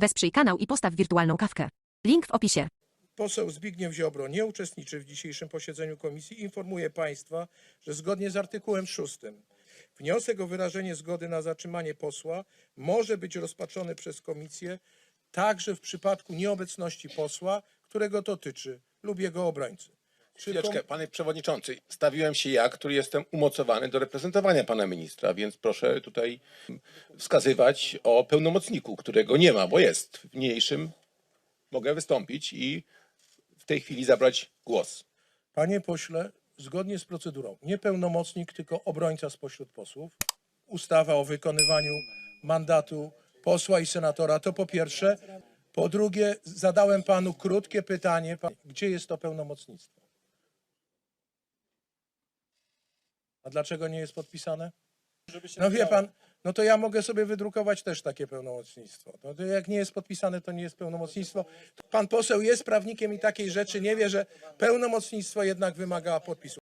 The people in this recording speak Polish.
Wesprzyj kanał i postaw wirtualną kawkę. Link w opisie. Poseł Zbigniew Ziobro nie uczestniczy w dzisiejszym posiedzeniu komisji. Informuję Państwa, że zgodnie z artykułem 6 wniosek o wyrażenie zgody na zatrzymanie posła może być rozpatrzony przez komisję także w przypadku nieobecności posła, którego dotyczy lub jego obrońcy. Chwileczkę, panie przewodniczący, stawiłem się ja, który jestem umocowany do reprezentowania pana ministra, więc proszę tutaj wskazywać o pełnomocniku, którego nie ma, bo jest. W niniejszym mogę wystąpić i w tej chwili zabrać głos. Panie pośle, zgodnie z procedurą, nie pełnomocnik, tylko obrońca spośród posłów. Ustawa o wykonywaniu mandatu posła i senatora, to po pierwsze. Po drugie, zadałem panu krótkie pytanie, gdzie jest to pełnomocnictwo? A dlaczego nie jest podpisane? No wie pan, no to ja mogę sobie wydrukować też takie pełnomocnictwo. No to jak nie jest podpisane, to nie jest pełnomocnictwo. Pan poseł jest prawnikiem i takiej rzeczy nie wie, że pełnomocnictwo jednak wymaga podpisu.